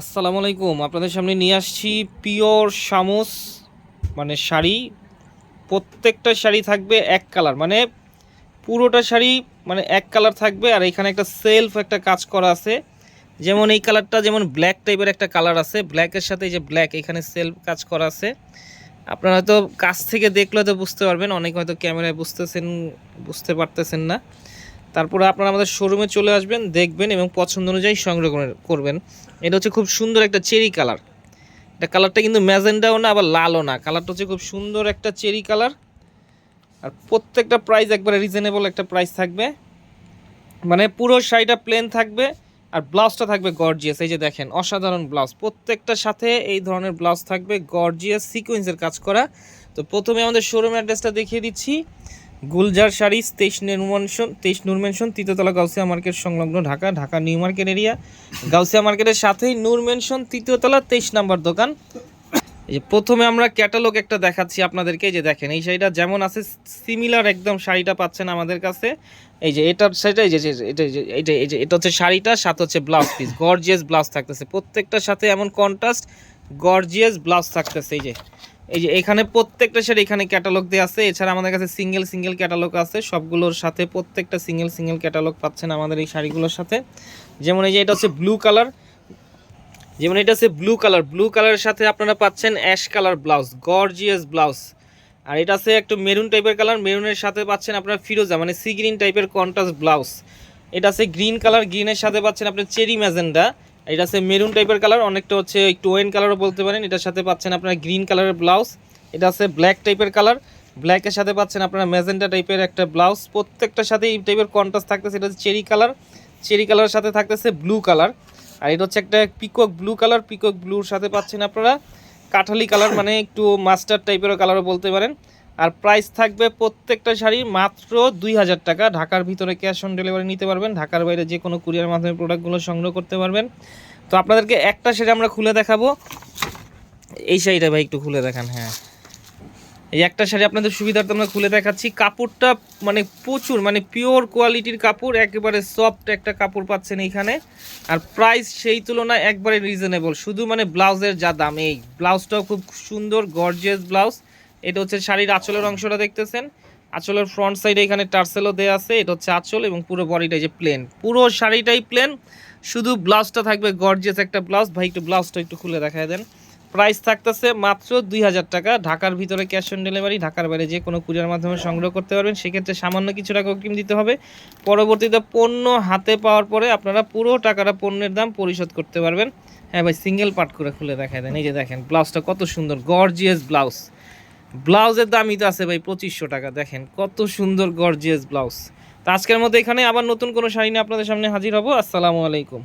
আসসালামু আলাইকুম। আপনাদের সামনে নিয়ে আসছি পিওর শামুস মানে শাড়ি। প্রত্যেকটা শাড়ি থাকবে এক কালার মানে পুরোটা শাড়ি মানে এক কালার থাকবে। আর এখানে একটা সেলফ একটা কাজ করা আছে। যেমন এই কালারটা যেমন ব্ল্যাক টাইপের একটা কালার আছে। ব্ল্যাকের সাথে এই যে ব্ল্যাক, এখানে সেলফ কাজ করা আছে। আপনারা হয়তো কাছ থেকে দেখলে হয়তো বুঝতে পারবেন, অনেক হয়তো ক্যামেরায় বুঝতেছেন, বুঝতে পারতেছেন না। তারপরে আপনারা আমাদের শোরুমে চলে আসবেন, দেখবেন এবং পছন্দ অনুযায়ী সংগ্রহ করে- করবেন। এটা হচ্ছে খুব সুন্দর একটা চেরি কালার। এটা কালারটা কিন্তু ম্যাজেন্ডাও না, আবার লালও না। কালারটা হচ্ছে খুব সুন্দর একটা চেরি কালার। আর প্রত্যেকটা প্রাইস একবারে রিজনেবল একটা প্রাইস থাকবে। মানে পুরো শাড়িটা প্লেন থাকবে আর ব্লাউজটা থাকবে গর্জিয়াস এই যে দেখেন, অসাধারণ ব্লাউজ প্রত্যেকটার সাথে এই ধরনের ব্লাউজ থাকবে গর্জিয়াস সিকোয়েন্সের কাজ করা। তো প্রথমে আমাদের শোরুম অ্যাড্রেসটা দেখিয়ে দিচ্ছি। গুলজার শাড়ি, তেইশ নুরমেনশন তেইশ নুরমেনশন তৃতীয়তলা গাউসিয়া মার্কেট সংলগ্ন Dhaka Dhaka, New Market area. Gausia মার্কেটের সাথেই নূর মেনশন তৃতীয়তলা, তেইশ নাম্বার দোকান। এই প্রথমে আমরা ক্যাটালগ একটা দেখাচ্ছি আপনাদেরকে যে দেখেন, এই শাড়িটা যেমন আছে, সিমিলার একদম শাড়িটা পাচ্ছেন আমাদের কাছে। এই যে এটার শাড়িটা এই যে এটা এটা এই যে, এটা হচ্ছে শাড়িটা, সাথে হচ্ছে ব্লাউজ পিস, গর্জিয়াস ব্লাউজ থাকতেছে। প্রত্যেকটার সাথে এমন কন্ট্রাস্ট, গর্জিয়াস ব্লাউজ থাকতেছে, এই যে। এই যে এখানে প্রত্যেকটা শাড়ি এখানে ক্যাটালগ দেওয়া আছে। এছাড়া আমাদের কাছে সিঙ্গেল সিঙ্গেল ক্যাটালগ আছে। সবগুলোর সাথে প্রত্যেকটা সিঙ্গেল সিঙ্গেল ক্যাটালগ পাচ্ছেন আমাদের এই শাড়িগুলোর সাথে। যেমন এই যে এটা হচ্ছে ব্লু কালার যেমন এটা হচ্ছে ব্লু কালার ব্লু কালারের সাথে আপনারা পাচ্ছেন ash colour blouse gorgeous blouse আর এটা আছে একটু মেরুন টাইপের কালার মেরুনের সাথে পাচ্ছেন আপনার ফিরোজা মানে সি গ্রিন টাইপের কন্ট্রাস্ট ব্লাউজ এটা আছে গ্রিন কালার গ্রিনের সাথে পাচ্ছেন আপনার চেরি ম্যাজেন্ডা এটা আছে মেরুন টাইপের কালার, অনেকটা হচ্ছে একটু ওয়েন কালারও বলতে পারেন। এটার সাথে পাচ্ছেন আপনার গ্রিন কালারের ব্লাউজ। এটা আছে ব্ল্যাক টাইপের কালার। ব্ল্যাকের সাথে পাচ্ছেন আপনারা ম্যাজেন্ডা টাইপের একটা ব্লাউজ। প্রত্যেকটার সাথে এই টাইপের কন্ট্রাস্ট থাকতেছে। এটা হচ্ছে চেরি কালার। চেরি কালারের সাথে থাকতেছে ব্লু কালার। আর এটা হচ্ছে একটা পিকক ব্লু কালার। পিকক ব্লুর সাথে পাচ্ছেন আপনারা কাঠালি কালার মানে একটু মাস্টার টাইপেরও কালারও বলতে পারেন। আর প্রাইস থাকবে প্রত্যেকটা শাড়ি মাত্র দুই হাজার টাকা। ঢাকার ভিতরে ক্যাশ অন ডেলিভারি নিতে পারবেন, ঢাকার বাইরে যে কোনো কুরিয়ার মাধ্যমে প্রোডাক্টগুলো সংগ্রহ করতে পারবেন। তো আপনাদেরকে একটা শাড়ি আমরা খুলে দেখাবো। এই শাড়িটা ভাই একটু খুলে দেখান হ্যাঁ। এই একটা শাড়ি আপনাদের সুবিধার্থে আমরা খুলে দেখাচ্ছি। কাপড়টা মানে প্রচুর মানে পিওর কোয়ালিটির কাপড়, একেবারে সফট একটা কাপড় পাচ্ছেন এইখানে। আর প্রাইস সেই তুলনায় একবারে রিজনেবল শুধু মানে ব্লাউজের যা দাম, এই ব্লাউজটাও খুব সুন্দর গর্জিয়াস ব্লাউজ। এটা হচ্ছে শাড়ির আঁচলের অংশটা দেখতেছেন। আঁচলের ফ্রন্ট সাইডে এখানে টার্সেলও দেওয়া আছে, এটা হচ্ছে আঁচল এবং পুরো বডিটাই যে প্লেন পুরো শাড়িটাই প্লেন শুধু ব্লাউজটা থাকবে গর্জিয়াস একটা ব্লাউজ ভাই, একটু ব্লাউজটা একটু খুলে দেখায় দেন। প্রাইস থাকতেছে মাত্র দুই হাজার টাকা। ঢাকার ভিতরে ক্যাশ অন ডেলিভারি ঢাকার বাইরে যে কোনো কুরিয়ার মাধ্যমে সংগ্রহ করতে পারবেন। সেক্ষেত্রে সামান্য কিছু টাকা অগ্রিম দিতে হবে। পরবর্তীতে পণ্য হাতে পাওয়ার পরে আপনারা পুরো টাকাটা পণ্যের দাম পরিশোধ করতে পারবেন। হ্যাঁ ভাই সিঙ্গেল পার্ট করে খুলে দেখায় দেন। এই যে দেখেন ব্লাউজটা কত সুন্দর গর্জিয়াস ব্লাউজ ব্লাউজের দামই তো আছে ভাই পঁচিশশো টাকা, দেখেন কত সুন্দর গর্জিয়াস ব্লাউজ। তো আজকের মতো এখানে আবার নতুন কোনো শাড়ি নিয়ে আপনাদের সামনে হাজির হব, আসসালামু আলাইকুম।